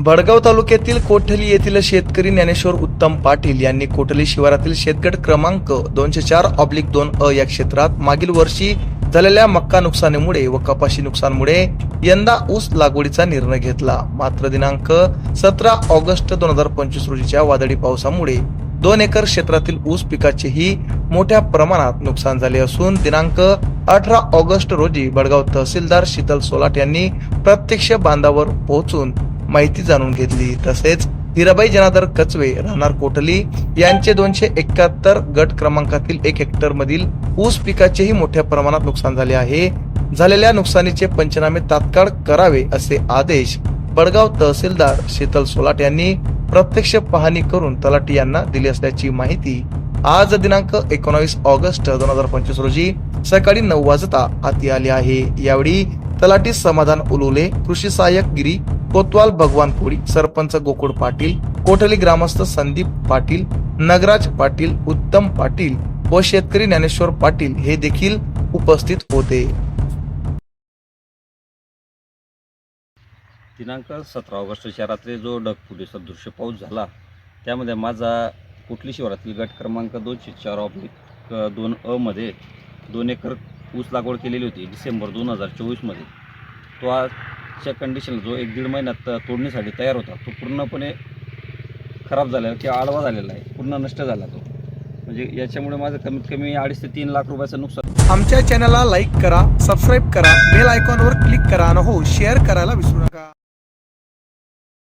भडगाव तालुक्यातील कोठली येथील शेतकरी ज्ञानेश्वर उत्तम पाटील यांनी कोठली शिवारातील शेतगट क्रमांक दोनशे चार ऑब्लिक दोन अ या क्षेत्रात मागील वर्षी झालेल्या मक्का नुकसानीमुळे व कपाशी नुकसानमुळे यंदा ऊस लागवडीचा निर्णय घेतला. मात्र दिनांक सतरा ऑगस्ट दोन हजार पंचवीस रोजीच्या वादळी पावसामुळे दोन एकर क्षेत्रातील ऊस पिकाचेही मोठ्या प्रमाणात नुकसान झाले असून दिनांक अठरा ऑगस्ट रोजी बडगाव तहसीलदार शीतल सोलाट यांनी प्रत्यक्ष बांधावर पोहोचून माहिती जाणून घेतली. तसेच हिराबाई जनादर कचवे राहणार कोटली यांचे दोनशे एकाहत्तर गट क्रमांकातील एक हेक्टर मधील ऊस पिकाचेही मोठ्या प्रमाणात नुकसान झाले आहे. झालेल्या नुकसानीचे पंचनामे तात्काळ करावे असे आदेश बडगाव तहसीलदार शीतल सोलाट यांनी प्रत्यक्ष पाहणी करून तलाठी यांना दिली असल्याची माहिती आज दिनांक एकोणावीस ऑगस्ट दोन हजार पंचवीस रोजी सकाळी नऊ वाजता हाती आली आहे. यावेळी तलाठी समाधान उलुले कृषी सहाय्यक गिरी कोतवाल भगवान कोळी सरपंच गोकुळ पाटील कोठली ग्रामस्थ संदीप पाटील नगराज पाटील उत्तम पाटील व शेतकरी ज्ञानेश्वर पाटील हे देखील उपस्थित होते. दिनांक सतरा ऑगस्टच्या रात्री जो ढगफुटी सदृश्य पाऊस झाला त्यामध्ये माझा कुठली शिवारातील गट क्रमांक दोनशे चार ऑब्लिक दोन अ मध्ये दोन एकर ऊस लागवड केलेली होती डिसेंबर दोन हजार चोवीसमध्ये तो आज आजच्या कंडिशन जो एक दीड महिन्यात तोडणीसाठी तयार होता तो पूर्णपणे खराब झालेला किंवा आडवा झालेला आहे पूर्ण नष्ट झाला तो. म्हणजे याच्यामुळे माझं कमीत कमी अडीच ते तीन लाख रुपयाचं नुकसान. आमच्या चॅनलला लाईक करा सबस्क्राईब करा बेल आयकॉनवर क्लिक करा आणि हो शेअर करायला विसरू नका.